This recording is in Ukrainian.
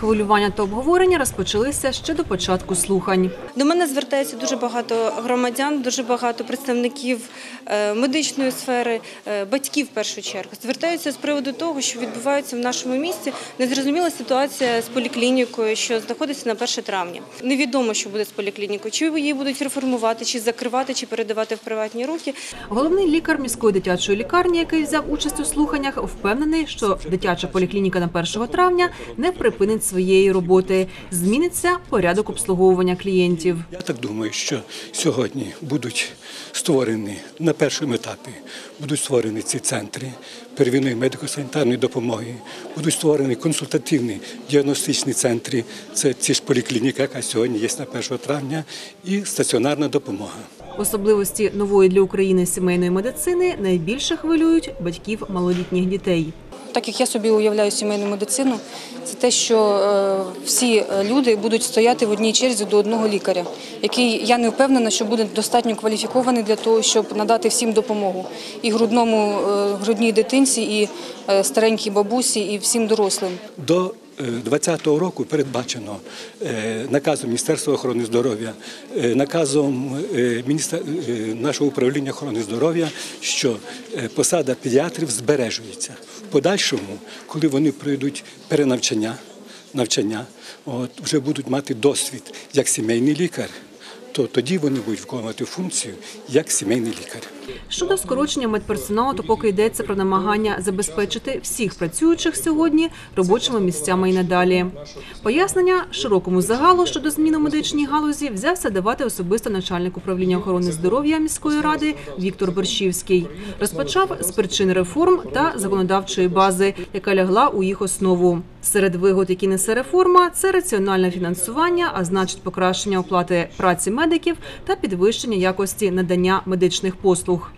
Хвилювання та обговорення розпочалися ще до початку слухань. До мене звертається дуже багато громадян, дуже багато представників е, медичної сфери, е, батьків в першу чергу. Звертаються з приводу того, що відбувається в нашому місті незрозуміла ситуація з поліклінікою, що знаходиться на 1 травня. Невідомо, що буде з поліклінікою, чи її будуть реформувати, чи закривати, чи передавати в приватні руки. Головний лікар міської дитячої лікарні, який взяв участь у слуханнях, впевнений, що дитяча поліклініка на 1 травня не припинить своєї роботи. Зміниться порядок обслуговування клієнтів. Я так думаю, що сьогодні будуть створені на першому етапі будуть створені ці центри первинної медико-санітарної допомоги, будуть створені консультативні діагностичні центри. Це ці ж поліклініка, яка сьогодні є на 1 травня, і стаціонарна допомога. Особливості нової для України сімейної медицини найбільше хвилюють батьків малолітніх дітей. Так як я собі уявляю сімейну медицину, це те, що е, всі люди будуть стояти в одній черзі до одного лікаря, який я не впевнена, що буде достатньо кваліфікований для того, щоб надати всім допомогу і грудному е, грудній дитинці, і е, старенькій бабусі, і всім дорослим. До 2020 року передбачено е, наказом Міністерства охорони здоров'я, е, наказом е, нашого управління охорони здоров'я, що посада педіатрів збережується. В подальшому, коли вони пройдуть перенавчання, навчання, от, вже будуть мати досвід як сімейний лікар, то тоді вони будуть виконувати функцію як сімейний лікар. Щодо скорочення медперсоналу, то поки йдеться про намагання забезпечити всіх працюючих сьогодні робочими місцями і надалі. Пояснення широкому загалу щодо змін у медичній галузі взявся давати особисто начальник управління охорони здоров'я міської ради Віктор Борщівський. Розпочав з причин реформ та законодавчої бази, яка лягла у їх основу. Серед вигод, які несе реформа, це раціональне фінансування, а значить покращення оплати праці медиків та підвищення якості надання медичних послуг.